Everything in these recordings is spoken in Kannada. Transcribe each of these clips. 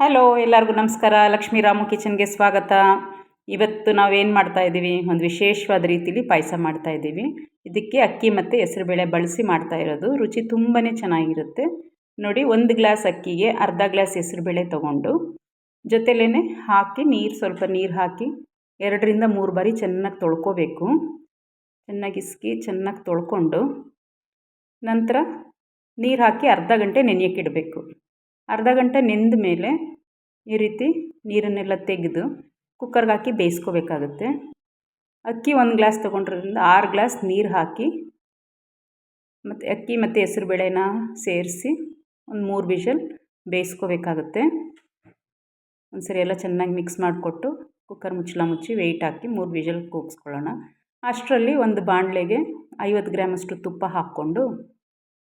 ಹಲೋ ಎಲ್ಲರಿಗೂ ನಮಸ್ಕಾರ. ಲಕ್ಷ್ಮೀ ರಾಮು ಕಿಚನ್ಗೆ ಸ್ವಾಗತ. ಇವತ್ತು ನಾವೇನು ಮಾಡ್ತಾ ಇದ್ದೀವಿ? ಒಂದು ವಿಶೇಷವಾದ ರೀತಿಲಿ ಪಾಯಸ ಮಾಡ್ತಾ ಇದ್ದೀವಿ. ಇದಕ್ಕೆ ಅಕ್ಕಿ ಮತ್ತು ಹೆಸರುಬೇಳೆ ಬಳಸಿ ಮಾಡ್ತಾ ಇರೋದು. ರುಚಿ ತುಂಬಾ ಚೆನ್ನಾಗಿರುತ್ತೆ. ನೋಡಿ, ಒಂದು ಗ್ಲಾಸ್ ಅಕ್ಕಿಗೆ ಅರ್ಧ ಗ್ಲಾಸ್ ಹೆಸರುಬೇಳೆ ತೊಗೊಂಡು ಜೊತೆಲೇ ಹಾಕಿ ನೀರು, ಸ್ವಲ್ಪ ನೀರು ಹಾಕಿ ಎರಡರಿಂದ ಮೂರು ಬಾರಿ ಚೆನ್ನಾಗಿ ತೊಳ್ಕೋಬೇಕು. ಚೆನ್ನಾಗಿ ಇಸ್ಕಿ, ಚೆನ್ನಾಗಿ ತೊಳ್ಕೊಂಡು ನಂತರ ನೀರು ಹಾಕಿ ಅರ್ಧ ಗಂಟೆ ನೆನೆಯೋಕ್ಕಿಡಬೇಕು. ಅರ್ಧ ಗಂಟೆ ನೆಂದ ಮೇಲೆ ಈ ರೀತಿ ನೀರನ್ನೆಲ್ಲ ತೆಗೆದು ಕುಕ್ಕರ್ಗೆ ಹಾಕಿ ಬೇಯಿಸ್ಕೋಬೇಕಾಗುತ್ತೆ. ಅಕ್ಕಿ ಒಂದು ಗ್ಲಾಸ್ ತೊಗೊಂಡ್ರಿಂದ ಆರು ಗ್ಲಾಸ್ ನೀರು ಹಾಕಿ ಮತ್ತು ಅಕ್ಕಿ ಮತ್ತು ಹೆಸ್ರುಬೇಳೆನ ಸೇರಿಸಿ ಒಂದು ಮೂರು ವಿಷಲ್ ಬೇಯಿಸ್ಕೋಬೇಕಾಗುತ್ತೆ. ಒಂದು ಸರಿ ಎಲ್ಲ ಚೆನ್ನಾಗಿ ಮಿಕ್ಸ್ ಮಾಡಿಕೊಟ್ಟು ಕುಕ್ಕರ್ ಮುಚ್ಚಳ ಮುಚ್ಚಿ ವೆಯ್ಟ್ ಹಾಕಿ ಮೂರು ವಿಷಲ್ ಕೂಗಿಸ್ಕೊಳ್ಳೋಣ. ಅಷ್ಟರಲ್ಲಿ ಒಂದು ಬಾಣಲೆಗೆ ಐವತ್ತು ಗ್ರಾಮಷ್ಟು ತುಪ್ಪ ಹಾಕ್ಕೊಂಡು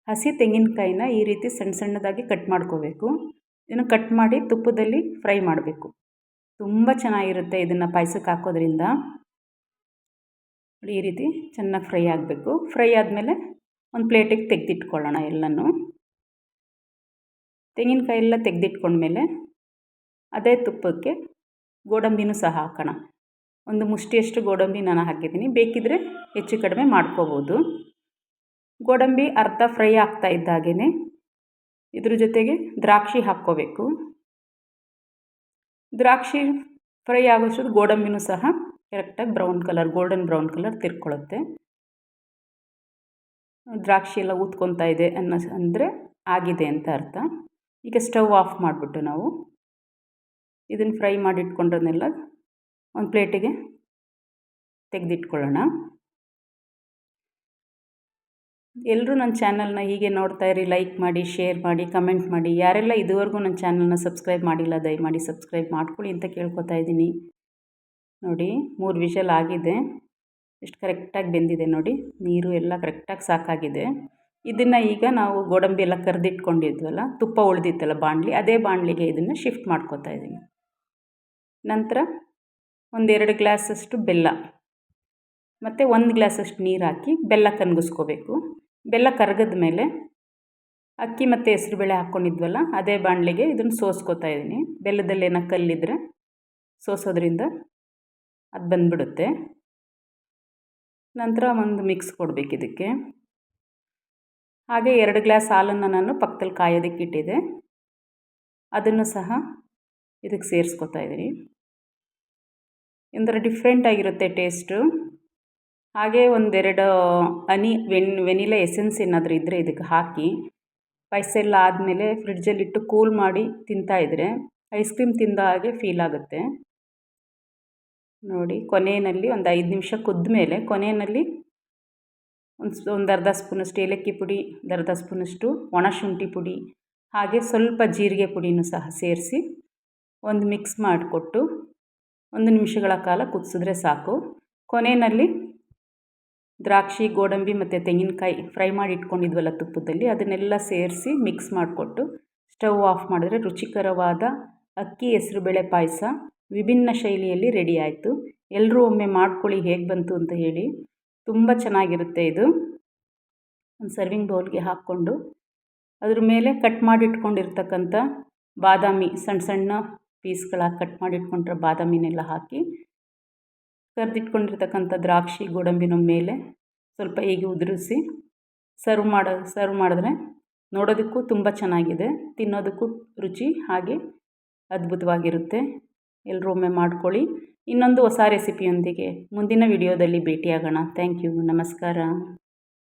ಹಸಿ ತೆಂಗಿನಕಾಯಿನ ಈ ರೀತಿ ಸಣ್ಣ ಸಣ್ಣದಾಗಿ ಕಟ್ ಮಾಡ್ಕೋಬೇಕು. ಇದನ್ನು ಕಟ್ ಮಾಡಿ ತುಪ್ಪದಲ್ಲಿ ಫ್ರೈ ಮಾಡಬೇಕು. ತುಂಬ ಚೆನ್ನಾಗಿರುತ್ತೆ ಇದನ್ನು ಪಾಯಸಕ್ಕೆ ಹಾಕೋದ್ರಿಂದ. ಈ ರೀತಿ ಚೆನ್ನಾಗಿ ಫ್ರೈ ಆಗಬೇಕು. ಫ್ರೈ ಆದಮೇಲೆ ಒಂದು ಪ್ಲೇಟಿಗೆ ತೆಗೆದಿಟ್ಕೊಳ್ಳೋಣ ಎಲ್ಲನೂ. ತೆಂಗಿನಕಾಯಿ ಎಲ್ಲ ತೆಗೆದಿಟ್ಕೊಂಡ್ಮೇಲೆ ಅದೇ ತುಪ್ಪಕ್ಕೆ ಗೋಡಂಬಿನೂ ಸಹ ಹಾಕೋಣ. ಒಂದು ಮುಷ್ಟಿಯಷ್ಟು ಗೋಡಂಬಿ ನಾನು ಹಾಕಿದ್ದೀನಿ. ಬೇಕಿದ್ದರೆ ಹೆಚ್ಚು ಕಡಿಮೆ ಮಾಡ್ಕೋಬೋದು. ಗೋಡಂಬಿ ಅರ್ಧ ಫ್ರೈ ಆಗ್ತಾ ಇದ್ದಾಗೇ ಇದ್ರ ಜೊತೆಗೆ ದ್ರಾಕ್ಷಿ ಹಾಕ್ಕೋಬೇಕು. ದ್ರಾಕ್ಷಿ ಫ್ರೈ ಆಗೋಷ್ಟು ಗೋಡಂಬಿನೂ ಸಹ ಕರೆಕ್ಟಾಗಿ brown colour golden brown colour ತಿರ್ಕೊಳ್ಳುತ್ತೆ. ದ್ರಾಕ್ಷಿ ಎಲ್ಲ ಊದ್ಕೊತಾ ಇದೆ ಅನ್ನೋ ಅಂದರೆ ಆಗಿದೆ ಅಂತ ಅರ್ಥ. ಈಗ ಸ್ಟವ್ ಆಫ್ ಮಾಡಿಬಿಟ್ಟು ನಾವು ಇದನ್ನು ಫ್ರೈ ಮಾಡಿಟ್ಕೊಂಡ್ರನ್ನೆಲ್ಲ ಒಂದು ಪ್ಲೇಟಿಗೆ ತೆಗೆದಿಟ್ಕೊಳ್ಳೋಣ. ಎಲ್ಲರೂ ನನ್ನ ಚಾನಲ್ನ ಹೀಗೆ ನೋಡ್ತಾ ಇರಿ ಲೈಕ್ ಮಾಡಿ ಶೇರ್ ಮಾಡಿ ಕಮೆಂಟ್ ಮಾಡಿ. ಯಾರೆಲ್ಲ ಇದುವರೆಗೂ ನನ್ನ ಚಾನಲ್ನ ಸಬ್ಸ್ಕ್ರೈಬ್ ಮಾಡಿಲ್ಲ, ದಯಮಾಡಿ ಸಬ್ಸ್ಕ್ರೈಬ್ ಮಾಡ್ಕೊಳ್ಳಿ ಅಂತ ಕೇಳ್ಕೊತಾ ಇದ್ದೀನಿ. ನೋಡಿ, ಮೂರು ವಿಷಲ್ ಆಗಿದೆ. ಎಷ್ಟು ಕರೆಕ್ಟಾಗಿ ಬೆಂದಿದೆ ನೋಡಿ. ನೀರು ಎಲ್ಲ ಕರೆಕ್ಟಾಗಿ ಸಾಕಾಗಿದೆ. ಇದನ್ನು ಈಗ ನಾವು ಗೋಡಂಬಿ ಎಲ್ಲ ಕರೆದಿಟ್ಕೊಂಡಿದ್ವಲ್ಲ, ತುಪ್ಪ ಉಳಿದಿತ್ತಲ್ಲ ಬಾಣಲಿ, ಅದೇ ಬಾಣಲಿಗೆ ಇದನ್ನು ಶಿಫ್ಟ್ ಮಾಡ್ಕೋತಾ ಇದ್ದೀನಿ. ನಂತರ ಒಂದೆರಡು ಗ್ಲಾಸಷ್ಟು ಬೆಲ್ಲ. ಮತ್ತು ಒಂದು ಗ್ಲಾಸಷ್ಟು ನೀರು ಹಾಕಿ ಬೆಲ್ಲ ಕನ್ಗಿಸ್ಕೋಬೇಕು. ಬೆಲ್ಲ ಕರಗದ ಮೇಲೆ ಅಕ್ಕಿ ಮತ್ತು ಹೆಸ್ರುಬೇಳೆ ಹಾಕ್ಕೊಂಡಿದ್ವಲ್ಲ, ಅದೇ ಬಾಣಲೆಗೆ ಇದನ್ನು ಸೋಸ್ಕೋತಾ ಇದ್ದೀನಿ ಬೆಲ್ಲದಲ್ಲಿ ಏನೋ ಕಲ್ಲಿದ್ದರೆ ಸೋಸೋದ್ರಿಂದ ಅದು ಬಂದ್ಬಿಡುತ್ತೆ. ನಂತರ ಒಂದು ಮಿಕ್ಸ್ ಕೊಡಬೇಕು ಇದಕ್ಕೆ. ಹಾಗೆ ಎರಡು ಗ್ಲಾಸ್ ಹಾಲನ್ನು ನಾನು ಪಕ್ಕದಲ್ಲಿ ಕಾಯೋದಕ್ಕೆ ಇಟ್ಟಿದ್ದೆ. ಅದನ್ನು ಸಹ ಇದಕ್ಕೆ ಸೇರಿಸ್ಕೊತಾ ಇದ್ದೀನಿ ಒಂಥರ ಡಿಫ್ರೆಂಟಾಗಿರುತ್ತೆ ಟೇಸ್ಟು ಹಾಗೆ ಒಂದೆರಡು ಹನಿ, ವೆನ್ ವೆನಿಲಾ ಎಸೆನ್ಸ್ ಏನಾದರೂ ಇದ್ದರೆ ಇದಕ್ಕೆ ಹಾಕಿ, ಪಾಯಸ ಎಲ್ಲ ಆದಮೇಲೆ ಫ್ರಿಡ್ಜಲ್ಲಿಟ್ಟು ಕೂಲ್ ಮಾಡಿ ತಿಂತಾಯಿದ್ರೆ ಐಸ್ ಕ್ರೀಮ್ ತಿಂದ ಹಾಗೆ ಫೀಲ್ ಆಗುತ್ತೆ. ನೋಡಿ, ಕೊನೆಯಲ್ಲಿ ಒಂದು ಐದು ನಿಮಿಷ ಕುದ್ದ ಮೇಲೆ ಕೊನೆಯಲ್ಲಿ ಒಂದು ಒಂದು ಅರ್ಧ ಸ್ಪೂನಷ್ಟು ಏಲಕ್ಕಿ ಪುಡಿ, ಒಂದು ಅರ್ಧ ಸ್ಪೂನಷ್ಟು ಒಣಶುಂಠಿ ಪುಡಿ, ಹಾಗೆ ಸ್ವಲ್ಪ ಜೀರಿಗೆ ಪುಡಿನೂ ಸಹ ಸೇರಿಸಿ ಒಂದು ಮಿಕ್ಸ್ ಮಾಡಿಕೊಟ್ಟು ಒಂದು ನಿಮಿಷಗಳ ಕಾಲ ಕುದಿಸಿದ್ರೆ ಸಾಕು. ಕೊನೆಯಲ್ಲಿ ದ್ರಾಕ್ಷಿ, ಗೋಡಂಬಿ ಮತ್ತು ತೆಂಗಿನಕಾಯಿ ಫ್ರೈ ಮಾಡಿ ಇಟ್ಕೊಂಡಿದ್ವಲ್ಲ ತುಪ್ಪದಲ್ಲಿ, ಅದನ್ನೆಲ್ಲ ಸೇರಿಸಿ ಮಿಕ್ಸ್ ಮಾಡಿಕೊಟ್ಟು ಸ್ಟವ್ ಆಫ್ ಮಾಡಿದ್ರೆ ರುಚಿಕರವಾದ ಅಕ್ಕಿ ಹೆಸ್ರುಬೇಳೆ ಪಾಯಸ ವಿಭಿನ್ನ ಶೈಲಿಯಲ್ಲಿ ರೆಡಿ ಆಯಿತು. ಎಲ್ಲರೂ ಒಮ್ಮೆ ಮಾಡ್ಕೊಳ್ಳಿ ಹೇಗೆ ಬಂತು ಅಂತ ಹೇಳಿ. ತುಂಬ ಚೆನ್ನಾಗಿರುತ್ತೆ ಇದು. ಒಂದು ಸರ್ವಿಂಗ್ ಬೌಲ್ಗೆ ಹಾಕ್ಕೊಂಡು ಅದ್ರ ಮೇಲೆ ಕಟ್ ಮಾಡಿಟ್ಕೊಂಡಿರ್ತಕ್ಕಂಥ ಬಾದಾಮಿ ಸಣ್ಣ ಸಣ್ಣ ಪೀಸ್ಗಳಾಗಿ ಕಟ್ ಮಾಡಿಟ್ಕೊಂಡಿರೋ ಬಾದಾಮಿನೆಲ್ಲ ಹಾಕಿ ಕರೆದಿಟ್ಕೊಂಡಿರ್ತಕ್ಕಂಥ ದ್ರಾಕ್ಷಿ ಗೋಡಂಬಿನ ಮೇಲೆ ಸ್ವಲ್ಪ ಹೀಗೆ ಉದುರಿಸಿ ಸರ್ವ್ ಮಾಡೋ, ಸರ್ವ್ ಮಾಡಿದ್ರೆ ನೋಡೋದಕ್ಕೂ ತುಂಬ ಚೆನ್ನಾಗಿದೆ. ತಿನ್ನೋದಕ್ಕೂ ರುಚಿ ಹಾಗೆ ಅದ್ಭುತವಾಗಿರುತ್ತೆ. ಎಲ್ಲರೂ ಒಮ್ಮೆ ಮಾಡ್ಕೊಳ್ಳಿ. ಇನ್ನೊಂದು ಹೊಸ ರೆಸಿಪಿಯೊಂದಿಗೆ ಮುಂದಿನ ವಿಡಿಯೋದಲ್ಲಿ ಭೇಟಿಯಾಗೋಣ. ಥ್ಯಾಂಕ್ ಯು ನಮಸ್ಕಾರ.